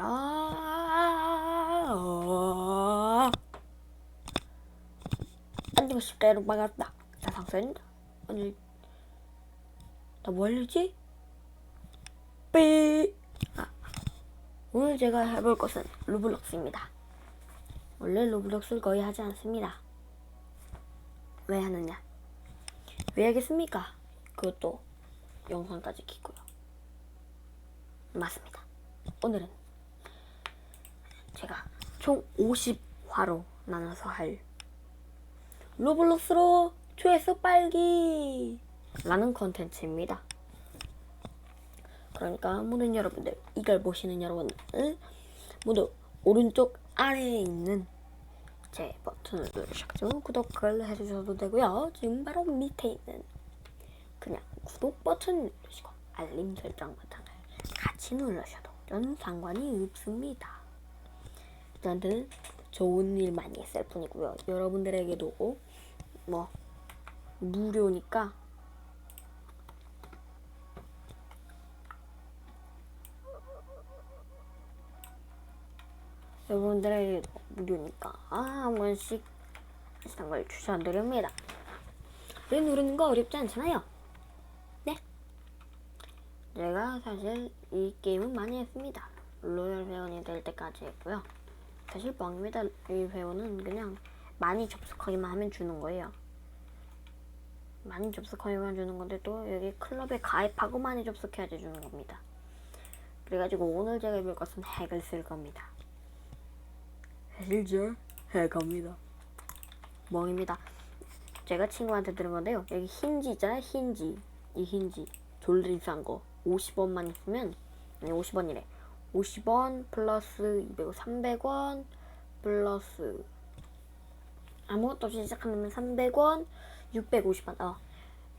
자, 어... 안녕하십니까 여러분 반갑다. 자, 상선입니다. 오늘 나뭐 하려지? 삐! 아, 오늘 제가 해볼 것은 로블록스입니다. 원래 로블록스를 거의 하지 않습니다. 왜 하느냐? 왜 하겠습니까? 그것도 영상까지 키고요. 맞습니다. 오늘은 총 50화로 나눠서 할 로블록스로 조회수 빨기 라는 컨텐츠입니다. 그러니까 모든 여러분들 이걸 보시는 여러분들 모두 오른쪽 아래에 있는 제 버튼을 누르셔가지고 구독을 해주셔도 되고요. 지금 바로 밑에 있는 그냥 구독 버튼 누르시고 알림 설정 버튼을 같이 누르셔도 전 상관이 없습니다. 저한테는 좋은 일 많이 했을 뿐이고요. 여러분들에게도 뭐 무료니까 여러분들에게 무료니까 한 번씩 비슷한 걸 추천드립니다. 왜 누르는 거 어렵지 않잖아요. 네. 제가 사실 이 게임은 많이 했습니다. 로열 회원이 될 때까지 했고요. 사실. 이 회원은 그냥 많이 접속하기만 하면 주는 거예요. 많이 접속하기만 주는 건데 또 여기 클럽에 가입하고 많이 접속해야지 주는 겁니다. 그래가지고 오늘 제가 해볼 것은 핵을 쓸 겁니다. 핵이죠? 핵합니다. 멍입니다. 제가 친구한테 들은 건데요. 여기 힌지 있잖아요. 힌지. 이 힌지. 졸라 비싼 거. 50원만 있으면 아니 50원이래. 50원 플러스 200원, 300원 플러스 아무것도 없이 시작하면 300원, 650원. 어.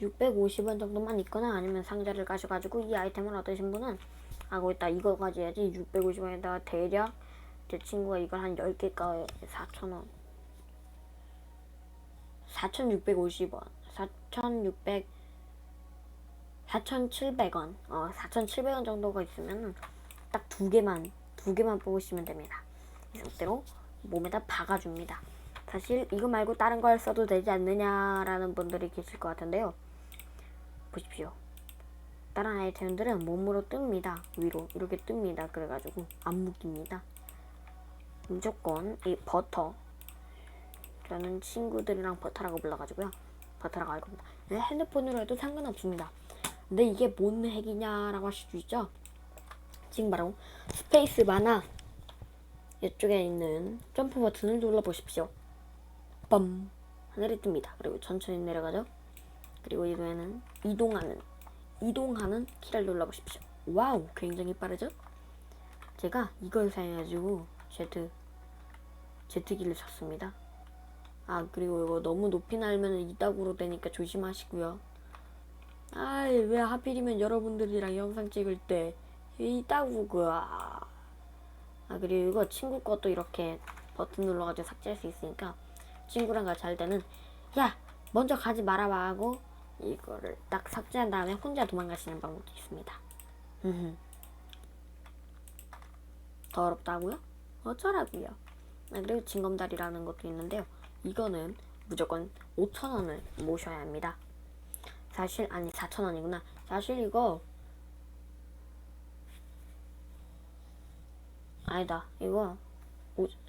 650원 정도만 있거나 아니면 상자를 가셔가지고 이 아이템을 얻으신 분은 하고 있다 이거 가져야지 650원에다가 대략 제 친구가 이걸 한 10개가 4,000원 4,650원 4,600 4,700원 어 4,700원 정도가 있으면 딱 두 개만 두 개만 뽑으시면 됩니다. 이 상태로 몸에다 박아줍니다. 사실 이거 말고 다른 걸 써도 되지 않느냐라는 분들이 계실 것 같은데요. 보십시오. 다른 아이템들은 몸으로 뜹니다. 위로 이렇게 뜹니다. 그래가지고 안 묶입니다. 무조건 이 버터. 저는 친구들이랑 버터라고 불러가지고요. 버터라고 할 겁니다. 네, 핸드폰으로 해도 상관없습니다. 근데 이게 뭔 핵이냐라고 하실 수 있죠 지금 바로 스페이스 바나 이쪽에 있는 점프 버튼을 눌러보십시오. 빰! 하늘에 뜹니다. 그리고 천천히 내려가죠. 그리고 이번에는 이동하는 이동하는 키를 눌러보십시오. 와우! 굉장히 빠르죠? 제가 이걸 사용해가지고 Z 제트기를 샀습니다. 아 그리고 이거 너무 높이 날면 이따구로 되니까 조심하시고요. 아이 왜 하필이면 여러분들이랑 영상 찍을 때 이따구가 아 그리고 친구 것도 이렇게 버튼 눌러가지고 삭제할 수 있으니까 친구랑 같이 할 때는 야 먼저 가지 말아봐 하고 이거를 딱 삭제한 다음에 혼자 도망가시는 방법도 있습니다. 더럽다고요? 어쩌라고요? 아, 그리고 징검다리라는 것도 있는데요. 이거는 무조건 5천원을 모셔야 합니다. 사실 아니 4천원이구나. 사실 이거 아니다. 이거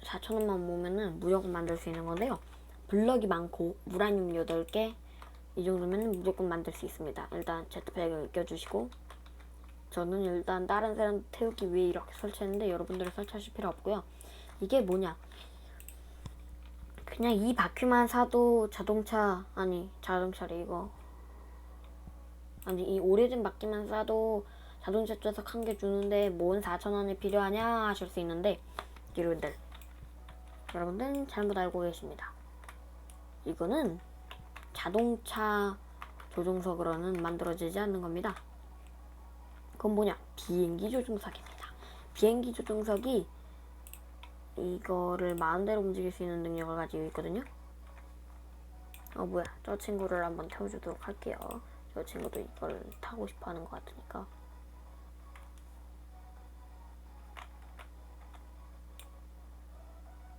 4천원만 모으면은 무조건 만들 수 있는 건데요. 블럭이 많고 우라늄 8개 이 정도면 무조건 만들 수 있습니다. 일단 제트팩을 껴주시고 저는 일단 다른 사람 태우기 위해 이렇게 설치했는데 여러분들은 설치하실 필요 없고요. 이게 뭐냐? 그냥 이 바퀴만 사도 자동차 아니 자동차래 이거 아니 이 오래된 바퀴만 사도 자동차 좌석 한 개 주는데 뭔 4천원이 필요하냐 하실 수 있는데 여러분들 여러분들 잘못 알고 계십니다. 이거는 자동차 조종석으로는 만들어지지 않는 겁니다. 그건 뭐냐? 비행기 조종석입니다. 비행기 조종석이 이거를 마음대로 움직일 수 있는 능력을 가지고 있거든요. 어 뭐야? 저 친구를 한번 태워주도록 할게요. 저 친구도 이걸 타고 싶어 하는 것 같으니까.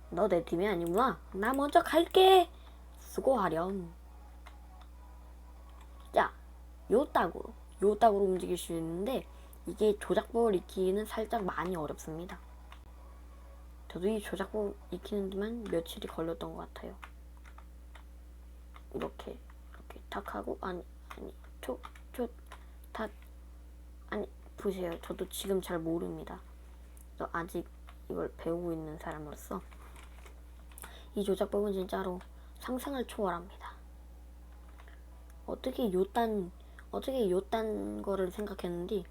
너 내 팀이 아니구나. 나 먼저 갈게. 수고하렴. 자, 요 딱으로, 요 딱으로 움직일 수 있는데 이게 조작법을 익히기는 살짝 많이 어렵습니다. 저도 이 조작법 익히는 데만 며칠이 걸렸던 것 같아요. 이렇게 이렇게 탁 하고 아니 아니 촉촉탁 아니 보세요. 저도 지금 잘 모릅니다. 저 아직 이걸 배우고 있는 사람으로서 이 조작법은 진짜로 상상을 초월합니다. 어떻게 요딴 어떻게 요딴 거를 생각했는지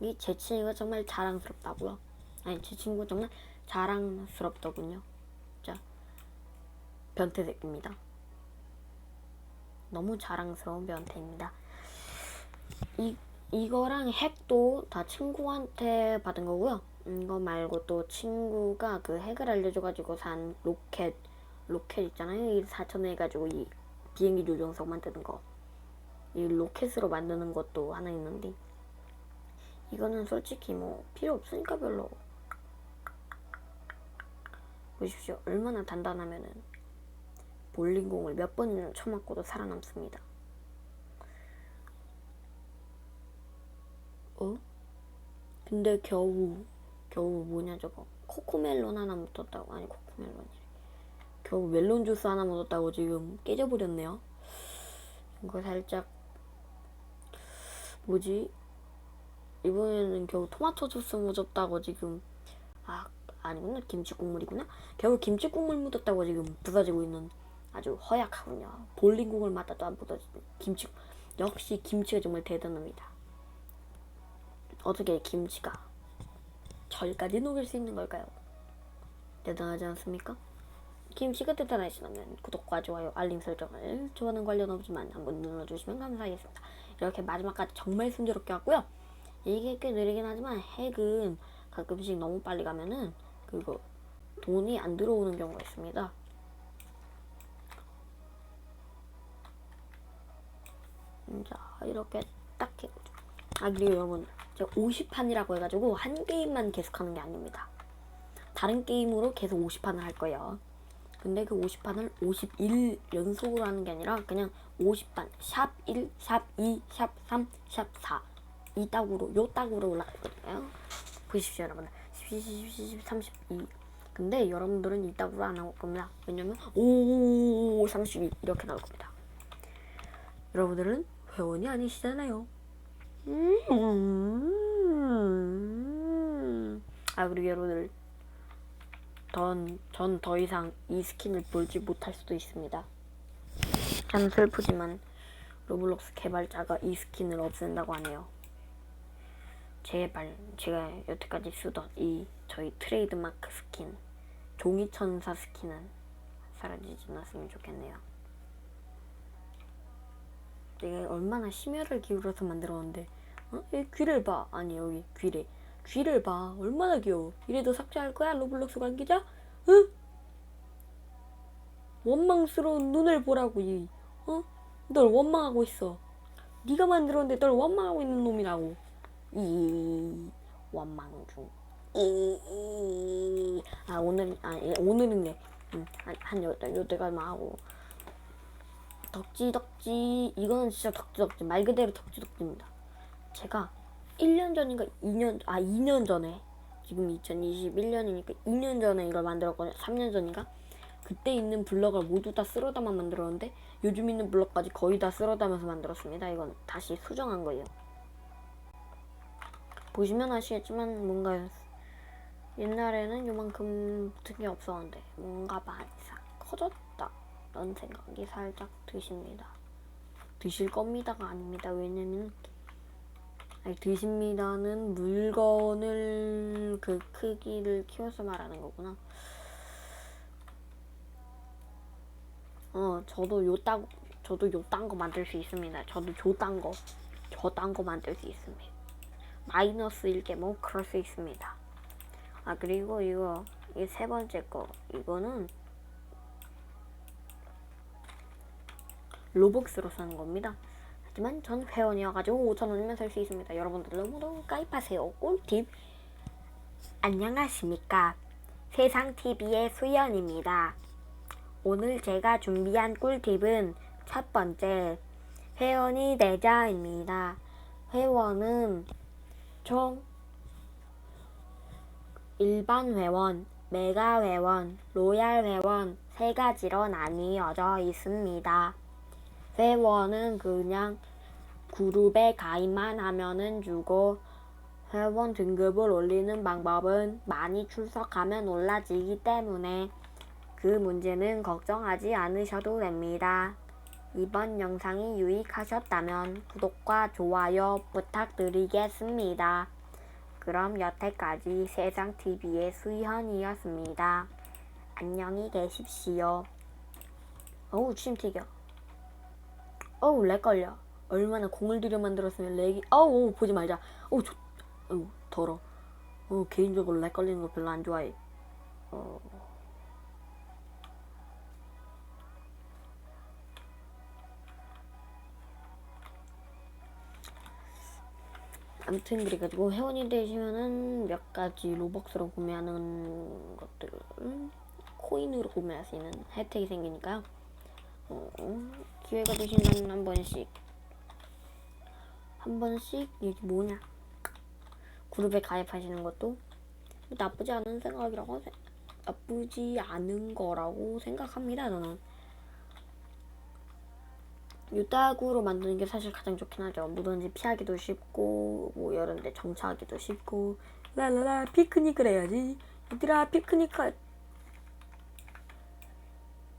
이제 친구가 정말 자랑스럽다고요. 아니 제 친구가 정말 자랑스럽더군요. 자 변태색입니다. 너무 자랑스러운 변태입니다. 이 이거랑 핵도 다 친구한테 받은 거고요. 이거 말고 또 친구가 그 핵을 알려줘가지고 산 로켓 로켓 있잖아요. 이 4천 해가지고 이 비행기 조종석 만드는 거. 이 로켓으로 만드는 것도 하나 있는데 이거는 솔직히 뭐 필요 없으니까 별로 보십시오. 얼마나 단단하면은 볼링공을 몇 번이나 쳐맞고도 살아남습니다. 어? 근데 겨우 겨우 뭐냐 저거 코코멜론 하나 묻었다고 아니 코코멜론이 겨우 멜론 주스 하나 묻었다고 지금 깨져버렸네요. 이거 살짝 뭐지? 이번에는 겨우 토마토 주스 묻었다고 지금 아 아니구나 김치 국물이구나 겨우 김치 국물 묻었다고 지금 부서지고 있는 아주 허약하군요. 볼링공을 맞아도 안 부서지는 김치 역시 김치가 정말 대단합니다. 어떻게 김치가 절까지 녹일 수 있는 걸까요? 대단하지 않습니까? 김치가 대단하시다면 구독과 좋아요, 알림 설정을 좋아하는 관련 없지만 한번 눌러주시면 감사하겠습니다. 이렇게 마지막까지 정말 순조롭게 왔고요. 이게 꽤 느리긴 하지만 핵은 가끔씩 너무 빨리 가면은 그거 돈이 안 들어오는 경우가 있습니다. 자 이렇게 딱 해보죠. 아 그리고 여러분 제가 50판이라고 해가지고 한 게임만 계속하는 게 아닙니다. 다른 게임으로 계속 50판을 할 거예요. 근데 그 50판을 51 연속으로 하는 게 아니라 그냥 50판 샵 1, 샵 2, 샵 3, 샵 4. 이 딱으로 요 딱으로 올라가거든요. 보십시오 여러분. 10, 10, 10, 10, 32. 근데 여러분들은 이 딱으로 안 나올 겁니다. 왜냐면 오32 이렇게 나올 겁니다. 여러분들은 회원이 아니시잖아요. 음. 아 그리고 여러분들 전 더 이상 이 스킨을 볼지 못할 수도 있습니다. 참 슬프지만 로블록스 개발자가 이 스킨을 없앤다고 하네요. 제발 제가 여태까지 쓰던 이 저희 트레이드마크 스킨 종이천사 스킨은 사라지지 않았으면 좋겠네요. 내가 얼마나 심혈을 기울여서 만들었는데 어? 이 귀를 봐 아니 여기 귀래 귀를 봐 얼마나 귀여워 이래도 삭제할 거야 로블록스 관계자? 응? 원망스러운 눈을 보라고 이 어? 널 원망하고 있어 네가 만들었는데 널 원망하고 있는 놈이라고 이 원망 중. 이, 이. 아 오늘 아 예, 오늘은 네. 음, 한한 여덟 여덟가지만 하고 덕지 덕지 이거는 진짜 덕지 덕지 말 그대로 덕지 덕지입니다. 제가 1년 전인가 2년 아 2년 전에 지금 2021년이니까 2년 전에 이걸 만들었거든요. 3년 전인가? 그때 있는 블럭을 모두 다 쓸어 담아 만들었는데 요즘 있는 블럭까지 거의 다 쓸어 담아서 만들었습니다. 이건 다시 수정한 거예요. 보시면 아시겠지만 뭔가 옛날에는 요만큼 등이 없었는데 뭔가 많이 싹 커졌다 라는 생각이 살짝 드십니다. 드실 겁니다가 아닙니다. 왜냐면 아니, 드십니다는 물건을 그 크기를 키워서 말하는 거구나. 어, 저도 요딴 저도 요딴 거 만들 수 있습니다. 저도 조딴 거, 저딴 거 만들 수 있습니다. 마이너스 1개 뭐 그럴 수 있습니다. 아 그리고 이거 이 세 번째 거 이거는 로벅스로 사는 겁니다. 하지만 전 회원이어가지고 5천원이면 살 수 있습니다. 여러분들도 모두 가입하세요. 꿀팁. 안녕하십니까. 세상TV의 수연입니다. 오늘 제가 준비한 꿀팁은 첫 번째, 회원이 되자입니다. 회원은 총 일반 회원, 메가 회원, 로얄 회원 세 가지로 나뉘어져 있습니다. 회원은 그냥 그룹에 가입만 하면은 주고 회원 등급을 올리는 방법은 많이 출석하면 올라지기 때문에 그 문제는 걱정하지 않으셔도 됩니다. 이번 영상이 유익하셨다면 구독과 좋아요 부탁드리겠습니다. 그럼 여태까지 세상TV의 수현이었습니다. 안녕히 계십시오. 어우 침 튀겨. 어우 렉 걸려. 얼마나 공을 들여 만들었으면 렉이 어우 보지 말자. 어우 저, 어우 더러. 어 개인적으로 렉 걸리는 거 별로 안 좋아해. 어. 아무튼 그래가지고 회원이 되시면은 몇 가지 로벅스로 구매하는 것들을 코인으로 구매할 수 있는 혜택이 생기니까요. 어, 기회가 되시면 한 번씩 한 번씩 이게 뭐냐 그룹에 가입하시는 것도 나쁘지 않은 생각이라고 생- 나쁘지 않은 거라고 생각합니다. 저는 유따구로 만드는 게 사실 가장 좋긴 하죠. 뭐든지 피하기도 쉽고 뭐 이런 데 정차하기도 쉽고 랄랄라 피크닉을 해야지. 얘들아 피크닉 할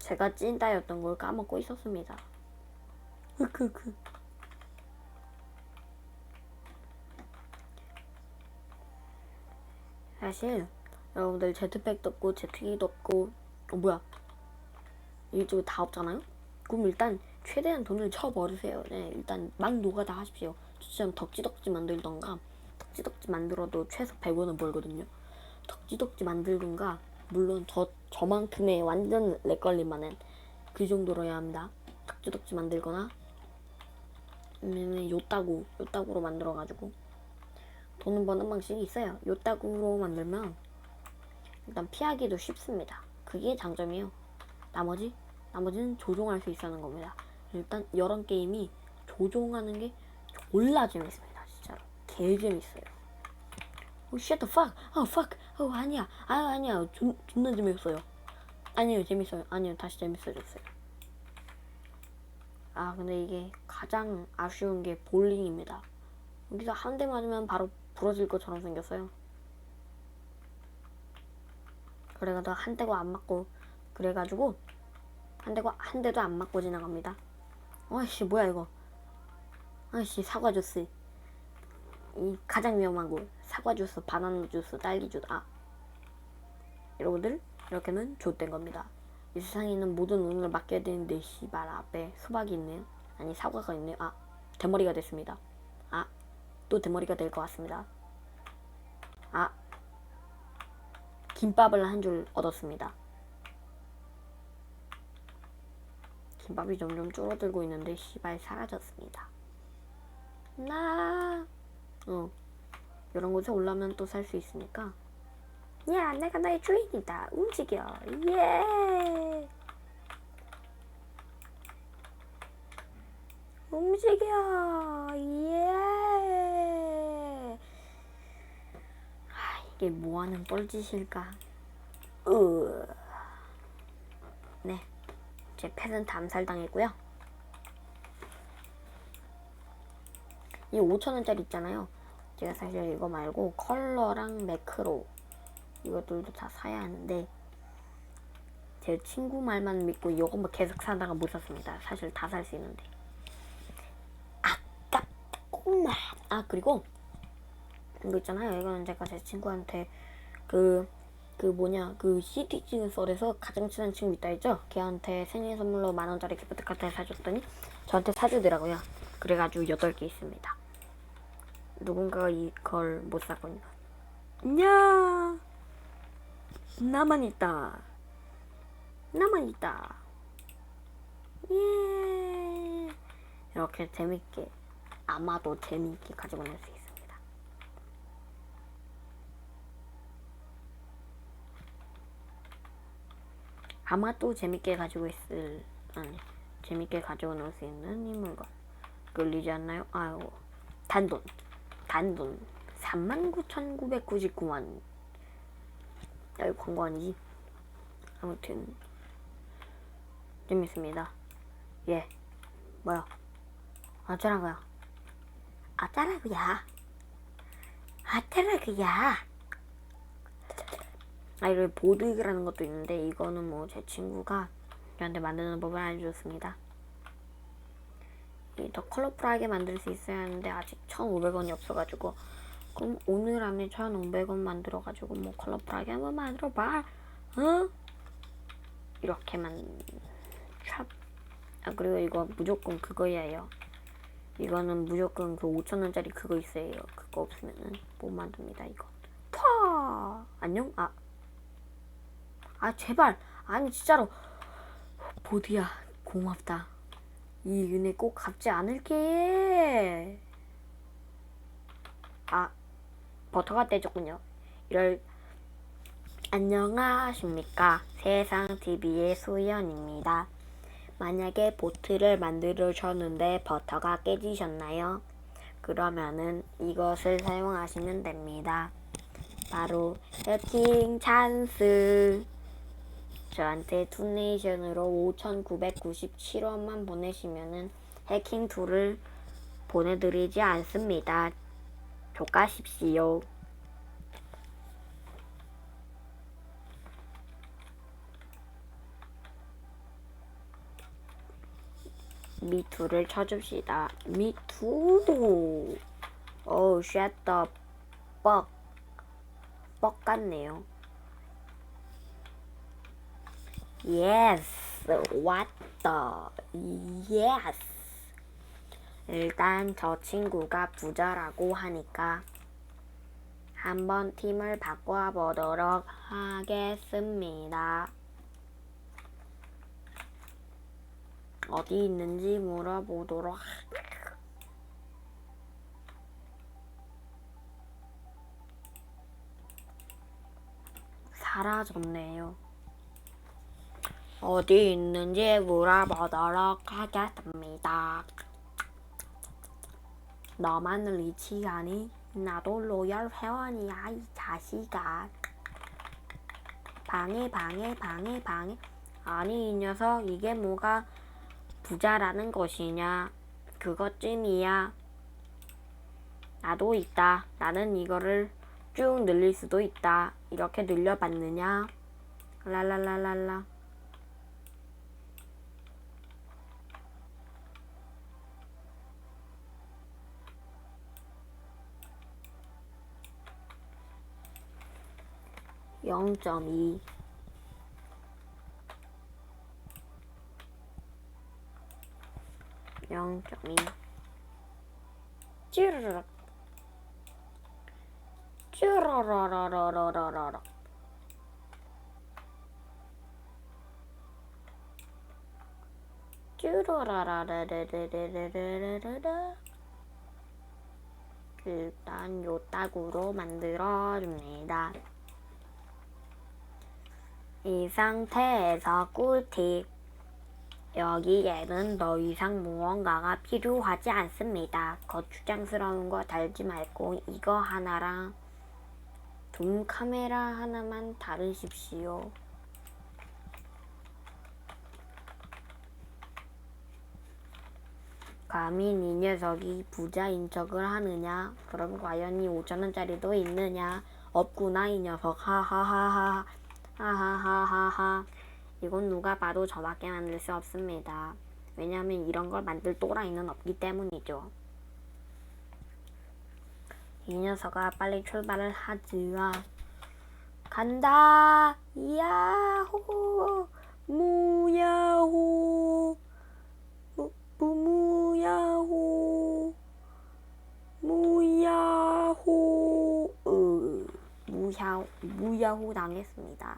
제가 찐따였던 걸 까먹고 있었습니다. 흑흑흑. 사실 여러분들 제트팩도 없고 제트기도 없고 어 뭐야 이쪽에 다 없잖아요? 그럼 일단 최대한 돈을 쳐버리세요. 네, 일단 막 노가다 하십시오. 저처럼 덕지덕지 만들던가 덕지덕지 만들어도 최소 100원은 벌거든요. 덕지덕지 만들던가 물론 저 저만큼의 완전 렉걸림만은 그 정도로 해야 합니다. 덕지덕지 만들거나 아니면 요따구 요따구로 만들어가지고 돈을 버는 방식이 있어요. 요따구로 만들면 일단 피하기도 쉽습니다. 그게 장점이에요. 나머지 나머지는 조종할 수 있다는 겁니다. 일단 이런 게임이 조종하는 게 졸라 재밌습니다. 진짜로 개 재밌어요. 오, shut the fuck. 어, fuck. 어, 아니야. 아, 아니야. 존, 존나 재밌어요. 아니요, 재밌어요. 아니요, 다시 재밌어졌어요. 아, 근데 이게 가장 아쉬운 게 볼링입니다. 여기서 한 대 맞으면 바로 부러질 것처럼 생겼어요. 그래가지고 한 대고 안 맞고 그래가지고 한 대고 한 대도 안 맞고 지나갑니다. 아이씨 뭐야 이거? 아이씨 사과 주스. 이 가장 위험한 거 사과 주스, 바나나 주스, 딸기 주스. 아 여러분들 이렇게는 좆된 겁니다. 이 세상에 있는 모든 운을 맡겨야 되는데 씨발 앞에 수박이 있네요. 아니 사과가 있네요. 아 대머리가 됐습니다. 아 또 대머리가 될 것 같습니다. 아 김밥을 한 줄 얻었습니다. 김밥이 점점 줄어들고 있는데 씨발 사라졌습니다. 나, 어, 이런 곳에 올라면 또 살 수 있으니까. 야, 내가 너의 주인이다. 움직여. 예. 움직여. 예. 아, 이게 뭐하는 뻘짓일까? 으. 네. 제 펫은 암살당했고요. 이 5천원짜리 있잖아요. 제가 사실 이거 말고 컬러랑 매크로 이것들도 다 사야 하는데 제 친구 말만 믿고 이것만 계속 사다가 못 샀습니다. 사실 다 살 수 있는데 아깝구만. 아 그리고 이거 있잖아요. 이거는 제가 제 친구한테 그그 뭐냐 그 CTG 썰에서 가장 친한 친구 있다 했죠? 걔한테 생일 선물로 만 원짜리 기프트 카드 사줬더니 저한테 사주더라고요. 그래가지고 여덟 개 있습니다. 누군가가 이걸 못 샀군요. 야 나만 있다. 나만 있다. 예. 이렇게 재밌게 아마도 재미있게 가지고 놀 수 있습니다. 아마 또 재밌게 가지고 있을 아니 재밌게 가지고 놀 수 있는 이 물건 끌리지 않나요? 아이고 단돈 단돈 39,999원 여기 광고 아니지? 아무튼. 재밌습니다. 예. 뭐야? 어쩌라고요 어쩌라고야 어쩌라고야 아 이런 보드라는 것도 있는데 이거는 뭐 제 친구가 저한테 만드는 법을 알려줬습니다. 이 더 컬러풀하게 만들 수 있어야 하는데 아직 1,500원이 없어가지고. 그럼 오늘 안에 1,500원 만들어가지고 뭐 컬러풀하게 한번 만들어봐. 응? 이렇게만. 샵. 아 그리고 이거 무조건 그거예요 이거는 무조건 그 5천원짜리 그거 있어야 해요 그거 없으면은 못 만듭니다 이거. 파 안녕? 아. 아 제발. 아니 진짜로. 보드야 고맙다 이 은혜 꼭 갚지 않을게. 아 버터가 떼졌군요. 이럴 안녕하십니까. 세상 TV의 소연입니다. 만약에 보트를 만들으셨는데 버터가 깨지셨나요? 그러면은 이것을 사용하시면 됩니다. 바로 해킹 찬스 저한테 투네이션으로 5,997원만 보내시면은 해킹 툴을 보내드리지 않습니다. 조가십시오. 미투를 쳐줍시다. 미투. 오, 쉣더 뻑. 뻑 같네요. Yes. What the? Yes. 일단 저 친구가 부자라고 하니까 한번 팀을 바꿔보도록 하겠습니다. 어디 있는지 물어보도록 하- 사라졌네요. 어디 있는지 물어보도록 하겠습니다. 너만 리치하니 나도 로열 회원이야 이 자식아. 방해 방해 방해 방해. 아니 이 녀석 이게 뭐가 부자라는 것이냐? 그것쯤이야. 나도 있다. 나는 이거를 쭉 늘릴 수도 있다. 이렇게 늘려봤느냐? 랄랄랄랄라. 영점이. 영점이. 찌르륵 찌르르르르르르르. 찌르르르르르르르르 일단 요 딱으로 만들어 줍니다. 이 상태에서 꿀팁. 여기에는 더 이상 무언가가 필요하지 않습니다. 거추장스러운 거 달지 말고 이거 하나랑 둠 카메라 하나만 다르십시오. 감히 이 녀석이 부자인 척을 하느냐? 그럼 과연 이 5천원짜리도 있느냐? 없구나 이 녀석 하하하하 하하하하하 이건 누가 봐도 저밖에 만들 수 없습니다. 왜냐하면 이런 걸 만들 또라이는 없기 때문이죠. 이 녀석아 빨리 출발을 하지마. 간다. 야호. 무야호. 무. 무야호. 무야, 무야호 당했습니다.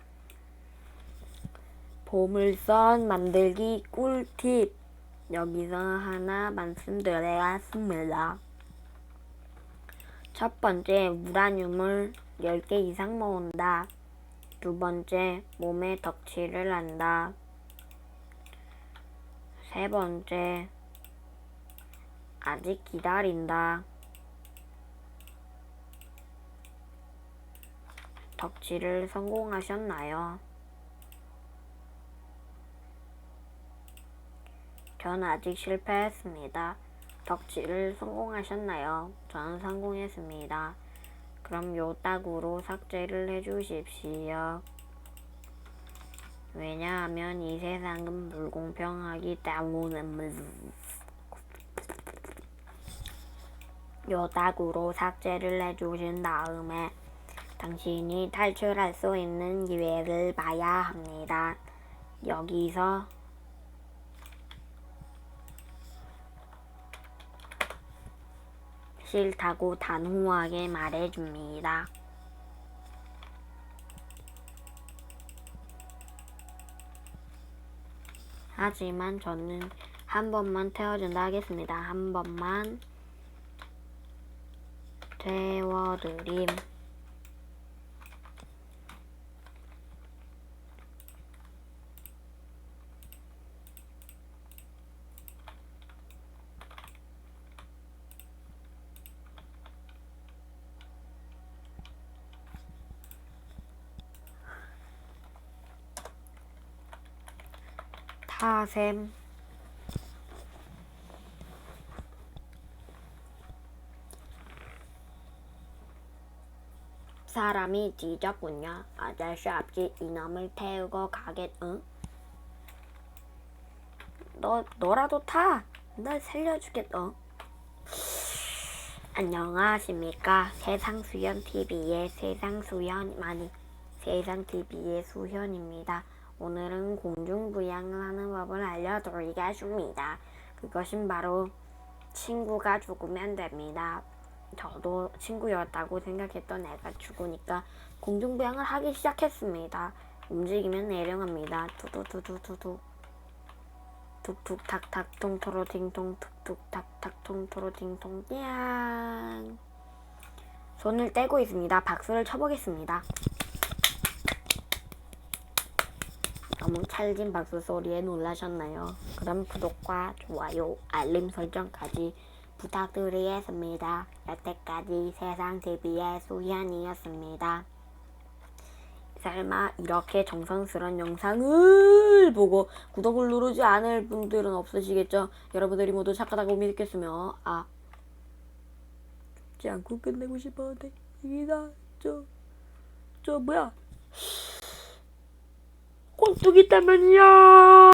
보물선 만들기 꿀팁. 여기서 하나 말씀드리겠습니다. 첫 번째, 우라늄을 10개 이상 모은다. 두 번째, 몸에 덕치를 한다. 세 번째, 아직 기다린다. 덕치를 성공하셨나요? 전 아직 실패했습니다. 덕질을 성공하셨나요? 저는 성공했습니다. 그럼 요 딱으로 삭제를 해주십시오. 왜냐하면 이 세상은 불공평하기 때문에 요 딱으로 삭제를 해주신 다음에 당신이 탈출할 수 있는 기회를 봐야 합니다. 여기서 싫다고 단호하게 말해줍니다. 하지만 저는 한 번만 태워준다 하겠습니다. 한 번만 태워드림. 타셈. 사람이 뒤졌군요. 아저씨 앞집 이놈을 태우고 가겠, 응? 너, 너라도 타! 날 살려주겠 어. 안녕하십니까. 세상수연TV의 세상수연, 아니, 세상TV의 수현입니다. 오늘은 공중부양을 하는 법을 알려드리겠습니다. 그것은 바로 친구가 죽으면 됩니다. 저도 친구였다고 생각했던 애가 죽으니까 공중부양을 하기 시작했습니다. 움직이면 내려갑니다. 두두두두두두. 툭툭 탁탁 통토로 팅통 툭툭 탁탁 통토로 팅통 띠양 손을 떼고 있습니다. 박수를 쳐보겠습니다. 너무 찰진 박수 소리에 놀라셨나요? 그럼 구독과 좋아요, 알림 설정까지 부탁드리겠습니다. 여태까지 세상TV의 수현이었습니다. 설마 이렇게 정성스러운 영상을 보고 구독을 누르지 않을 분들은 없으시겠죠? 여러분들이 모두 착하다고 믿겠으며 아 죽지 않고 끝내고 싶었는데 이다 저저 뭐야 꼴뚜기 때문이야